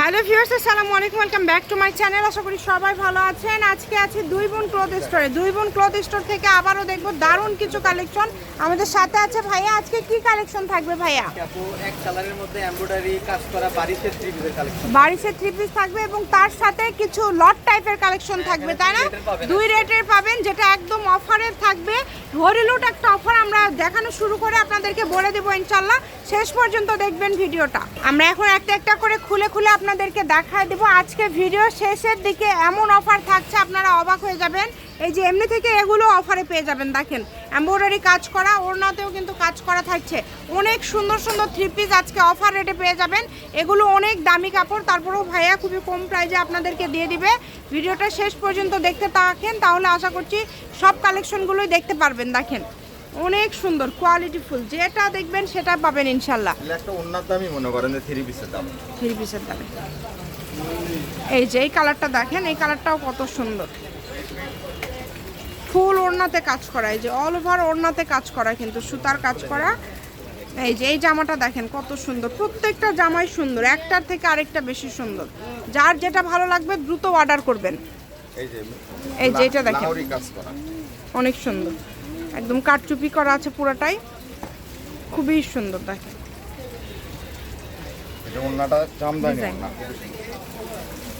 Hello viewers আসসালামু আলাইকুম welcome back to my channel. আশা করি সবাই ভালো আছেন। আজকে আছে দুই বোন ক্লথ স্টোরে দুই বোন ক্লথ স্টোর থেকে আবারও দেখব দারুণ কিছু কালেকশন আমাদের সাথে আছে ভাইয়া। আজকে কি কালেকশন থাকবে ভাইয়া? এক কালারের মধ্যে এমব্রয়ডারি কাজ করা বাড়িতে থ্রি পিসের কালেকশন বারিশের থ্রি পিস থাকবে এবং তার সাথে কিছু লট টাইপের কালেকশন থাকবে তাই না? দুই রেটের পাবেন। যেটা একদম অফারের থাকবে। হরিলুট একটা অফার আমরা দেখানো শুরু করে আপনাদেরকে বলে দেবো ইনশাল্লাহ শেষ পর্যন্ত দেখবেন ভিডিওটা। আমরা এখন একটা একটা করে খুলে খুলে আপনাদেরকে দেখায় দেবো। আজকে ভিডিও শেষের দিকে এমন অফার থাকছে, আপনারা অবাক হয়ে যাবেন। এই যে এমনি থেকে এগুলো অফারে পেয়ে যাবেন, দেখেন। এমব্রয়ডারি কাজ করা, ওড়নাতেও কিন্তু কাজ করা থাকছে। অনেক সুন্দর সুন্দর থ্রি পিস আজকে অফার রেটে পেয়ে যাবেন। এগুলো অনেক দামি কাপড়, তারপরেও ভাইয়া খুবই কম প্রাইজে আপনাদেরকে দিয়ে দিবে। ভিডিওটা শেষ পর্যন্ত দেখতে থাকেন, তাহলে আশা করছি সব কালেকশনগুলোই দেখতে পারবেন, দেখেন। অনেক সুন্দর কোয়ালিটি ফুল। যেটা দেখবেন সেটা পাবেন ইনশাল্লাহ। একটা দামই মনে করেন যে থ্রি পিসের দাম। থ্রি পিসের দামে। এই যে এই কালারটা দেখেন এই কালারটাও কত সুন্দর। ফুল ওড়নাতে কাজ করা এই যে অল ওভার ওড়নাতে কাজ করা কিন্তু সুতার কাজ করা। এই যে এই জামাটা দেখেন কত সুন্দর প্রত্যেকটা জামাই সুন্দর একটার থেকে আরেকটা বেশি সুন্দর। যার যেটা ভালো লাগবে দ্রুত অর্ডার করবেন। এই যে এটা দেখেন। অনেক সুন্দর। একদম কাটচুপি করা আছে পুরোটাই। খুবই সুন্দর দেখেন।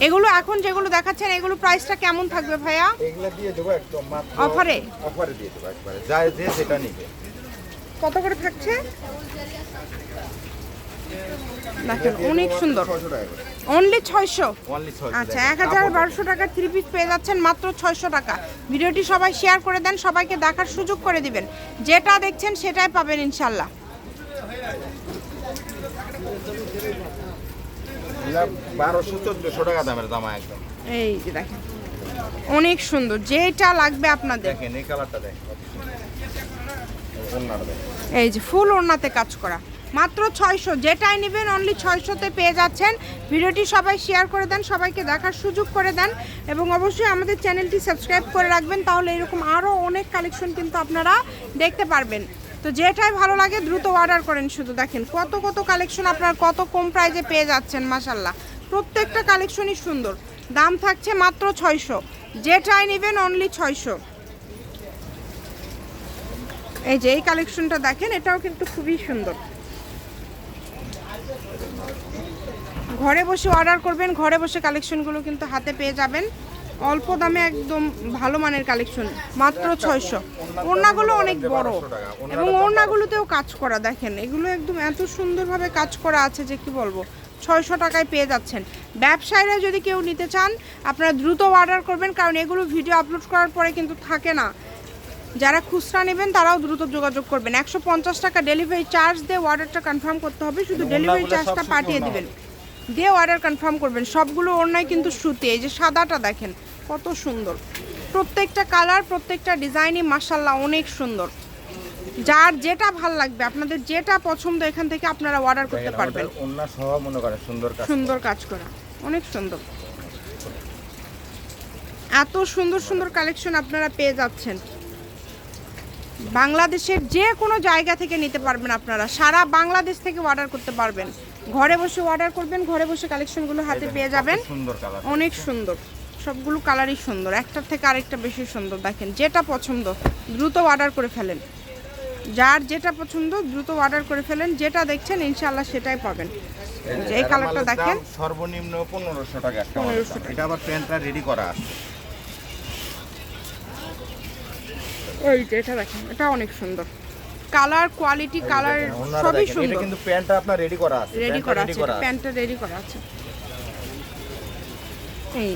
এগুলো এখন যেগুলো দেখাচ্ছেন এগুলো প্রাইসটা কেমন থাকবে ভাইয়া? এগুলা দিয়ে দেবো একদম মাত্র অফারে? অফারে দিয়ে দেবো একবারে। যায় যে সেটা নিবে। কত করে থাকছে? দেখেন অনেক সুন্দর। টাকা অনলি ছয়শো আচ্ছা এক হাজার বারোশো টাকার থ্রি পিস পেয়ে যাচ্ছেন মাত্র ছয়শো টাকা। ভিডিওটি সবাই শেয়ার করে দেন সবাইকে দেখার সুযোগ করে দিবেন। যেটা দেখছেন সেটাই পাবেন ইনশাল্লাহ। বারোশো চোদ্দশো টাকা দামের জামা একদম এই যে দেখেন অনেক সুন্দর যেটা লাগবে আপনাদের। এই কালারটা দেখেন। এই যে ফুল ওড়নাতে কাজ করা। মাত্র ছয়শো। যেটাই নেবেন অনলি ছয়শোতে পেয়ে যাচ্ছেন। ভিডিওটি সবাই শেয়ার করে দেন, সবাইকে দেখার সুযোগ করে দেন এবং অবশ্যই আমাদের চ্যানেলটি সাবস্ক্রাইব করে রাখবেন, তাহলে এরকম আরও অনেক কালেকশন কিন্তু আপনারা দেখতে পারবেন। তো যেটাই ভালো লাগে, দ্রুত অর্ডার করেন শুধু। দেখেন কত কত কালেকশন আপনার, কত কম প্রাইজে পেয়ে যাচ্ছেন মাসাল্লাহ প্রত্যেকটা কালেকশনই সুন্দর। দাম থাকছে মাত্র ছয়শো। যেটাই নেবেন অনলি ছয়শো। এই যে এই কালেকশনটা দেখেন, এটাও কিন্তু খুবই সুন্দর। ঘরে বসে অর্ডার করবেন ঘরে বসে কালেকশনগুলো কিন্তু হাতে পেয়ে যাবেন। অল্প দামে একদম ভালো মানের কালেকশন মাত্র ছয়শো। ওড়নাগুলো অনেক বড়। এবং ওড়নাগুলোতেও কাজ করা দেখেন এগুলো একদম এত সুন্দরভাবে কাজ করা আছে যে কি বলব ছয়শো টাকায় পেয়ে যাচ্ছেন। ব্যবসায়ীরা যদি কেউ নিতে চান আপনারা দ্রুত অর্ডার করবেন কারণ এগুলো ভিডিও আপলোড করার পরে কিন্তু থাকে না। যারা খুচরা নেবেন তারাও দ্রুত যোগাযোগ করবেন। একশো পঞ্চাশ টাকা ডেলিভারি চার্জ দিয়ে অর্ডারটা কনফার্ম করতে হবে শুধু ডেলিভারি চার্জটা পাঠিয়ে দিবেন। দিয়ে অর্ডার কনফার্ম করবেন। সবগুলো ওড়নায় কিন্তু সুতি। এই যে সাদাটা দেখেন কত সুন্দর। প্রত্যেকটা কালার প্রত্যেকটা ডিজাইনই মাসাল্লাহ অনেক সুন্দর। যার যেটা ভালো লাগবে আপনাদের যেটা পছন্দ এখান থেকে আপনারা অর্ডার করতে পারবেন। সহ মনে করেন সুন্দর কাজ সুন্দর কাজ করা। অনেক সুন্দর। এত সুন্দর সুন্দর কালেকশন আপনারা পেয়ে যাচ্ছেন। বাংলাদেশের যে কোনো জায়গা থেকে নিতে পারবেন আপনারা। সারা বাংলাদেশ থেকে অর্ডার করতে পারবেন। ঘরে বসে অর্ডার করবেন ঘরে বসে কালেকশনগুলো হাতে পেয়ে যাবেন। সুন্দর কালার অনেক সুন্দর। সবগুলো কালারই সুন্দর। একটার থেকে আরেকটা বেশি সুন্দর। দেখেন যেটা পছন্দ দ্রুত অর্ডার করে ফেলেন। যার যেটা পছন্দ দ্রুত অর্ডার করে ফেলেন। যেটা দেখছেন ইনশাল্লাহ সেটাই পাবেন। এই কালারটা দেখেন। সর্বনিম্ন পনেরোশো টাকা একটা 1500 মালের দাম। টাকা। এটা আবার প্যান্টটা রেডি করা আছে। এই যে এটা দেখেন এটা অনেক সুন্দর। কালার কোয়ালিটি কালার সবই এটা সুন্দর। কিন্তু প্যান্টটা আপনার রেডি করা আছে রেডি করা আছে প্যান্টটা রেডি করা আছে। এই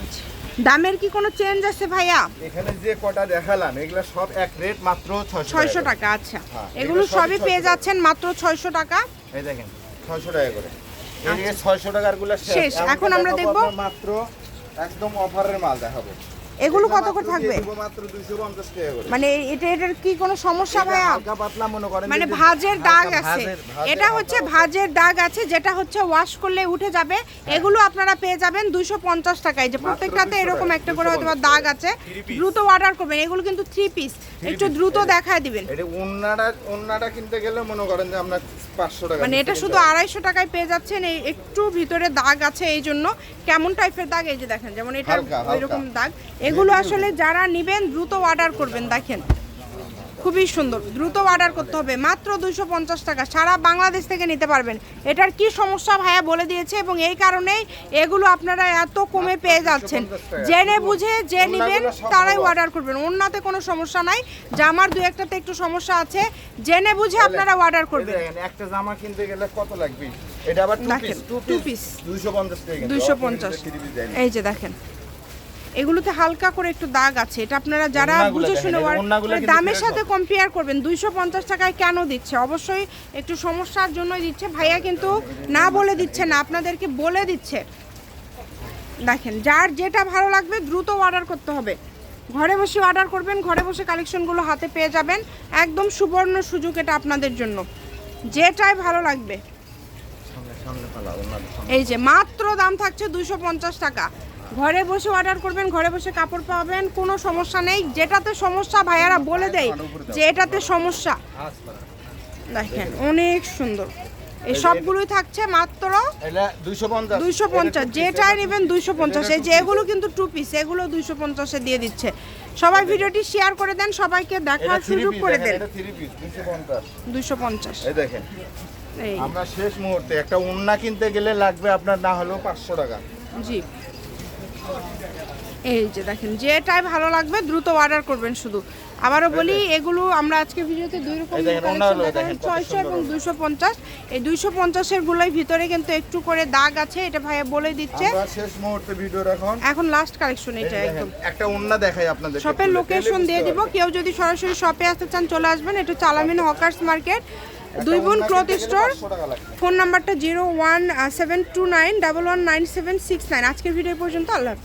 দামের কি কোনো চেঞ্জ আছে ভাইয়া? এখানে যে কটা দেখালাম এগুলো সব এক রেট মাত্র ছয়শো ছয়শো টাকা আচ্ছা। হ্যাঁ, এগুলো সবই পেয়ে যাচ্ছেন মাত্র ছয়শো টাকা। এই দেখেন ছয়শো টাকা করে। এদিকে ছয়শো টাকারগুলো শেষ। এখন আমরা দেখবো- মাত্র একদম অফারের মাল দেখাবো। এগুলো কত করে থাকবে দিয়ে দিব মাত্র 250 টাকা করে। মানে এটা এটার কি কোনো সমস্যা ভাইয়া? মনে ভাজের দাগ আছে। এটা হচ্ছে ভাজের দাগ আছে যেটা হচ্ছে ওয়াশ করলে উঠে যাবে। এগুলো আপনারা পেয়ে যাবেন দুইশো পঞ্চাশ টাকায়। যে প্রত্যেকটাতে এরকম একটা করে হয়তো দাগ আছে। দ্রুত অর্ডার করবেন। এগুলো কিন্তু থ্রি পিস একটু দ্রুত দেখায় দিবেন। কিনতে গেলে মনে করেন যে আমরা 500 টাকা মানে এটা শুধু আড়াইশো টাকায় পেয়ে যাচ্ছেন। এই একটু ভিতরে দাগ আছে এই জন্য। কেমন টাইপের দাগ? এই যে দেখেন যেমন এটা হালকা। দাগ। এগুলো আসলে যারা নেবেন দ্রুত অর্ডার করবেন দেখেন। খুবই সুন্দর দ্রুত অর্ডার করতে হবে মাত্র দুইশো পঞ্চাশ টাকা সারা বাংলাদেশ থেকে নিতে পারবেন। এটার কি সমস্যা ভাইয়া বলে দিয়েছে এবং এই কারণেই এগুলো আপনারা এত কমে পেয়ে যাচ্ছেন। জেনে বুঝে যে নেবেন তারাই অর্ডার করবেন অন্যতে কোনো সমস্যা নাই। জামার দু একটাতে একটু সমস্যা আছে জেনে বুঝে আপনারা অর্ডার করবেন। একটা জামা কিনতে গেলে কত লাগবে? এটা আবার টু পিস টু পিস 250 টাকা কিন্তু। দুইশো অপরিচিত পঞ্চাশ। Three piece দেয়নি। এই যে দেখেন এগুলোতে হালকা করে একটু দাগ আছে। এটা আপনারা যারা বুঝে শুনে মানে দামের সাথে কম্পেয়ার করবেন দুইশো পঞ্চাশ টাকায় কেন দিচ্ছে? অবশ্যই একটু সমস্যার জন্যই দিচ্ছে। ভাইয়া কিন্তু না বলে দিচ্ছে না আপনাদেরকে বলে দিচ্ছে। দেখেন যার যেটা ভালো লাগবে দ্রুত অর্ডার করতে হবে। ঘরে বসে অর্ডার করবেন ঘরে বসে কালেকশনগুলো হাতে পেয়ে যাবেন। একদম সুবর্ণ সুযোগ এটা আপনাদের জন্য। যেটাই ভালো লাগবে। এই যে মাত্র দাম থাকছে দুশো পঞ্চাশ টাকা। ঘরে বসে অর্ডার করবেন ঘরে বসে কাপড় পাবেন কোনো সমস্যা নেই। যেটাতে সমস্যা ভাইয়ারা বলে দেয় যে এটাতে সমস্যা। দেখেন অনেক সুন্দর। এই সবগুলোই থাকছে মাত্র এটা 250 দুইশো পঞ্চাশ। যেটাই নেবেন দুইশো পঞ্চাশ। এই যে এগুলো কিন্তু টু পিস এগুলো দুইশো পঞ্চাশে দিয়ে দিচ্ছে। সবাই ভিডিওটি শেয়ার করে দেন সবাইকে দেখার সুযোগ করে দেন। এটা three piece, 250 দুইশো পঞ্চাশ। দেখেন আমরা শেষ মুহূর্তে একটা উন্না কিনতে গেলে লাগবে আপনার না হলেও 500 টাকা। জি। এই যে দেখেন যেটাই ভালো লাগবে দ্রুত অর্ডার করবেন শুধু। আবারও বলি এগুলো আমরা আজকে ভিডিওতে দুই রকম অন্য ছয়শো এবং। দুইশো পঞ্চাশ। এই দুইশো পঞ্চাশের গুলোই ভিতরে কিন্তু একটু করে দাগ আছে এটা ভাইয়া বলে দিচ্ছে। শেষ মুহূর্তে ভিডিও এখন। এখন লাস্ট কালেকশন এটা একদম। একটা উন্না দেখাই আপনাদের শপের লোকেশন দিয়ে দিব কেউ যদি সরাসরি শপে আসতে চান চলে আসবেন। এটা চালামিন হকার্স মার্কেট। দুই বোন ক্লথ স্টোর ফোন নাম্বারটা zero one seven two nine double one nine seven six nine আজকের ভিডিও পর্যন্ত আল্লাহ।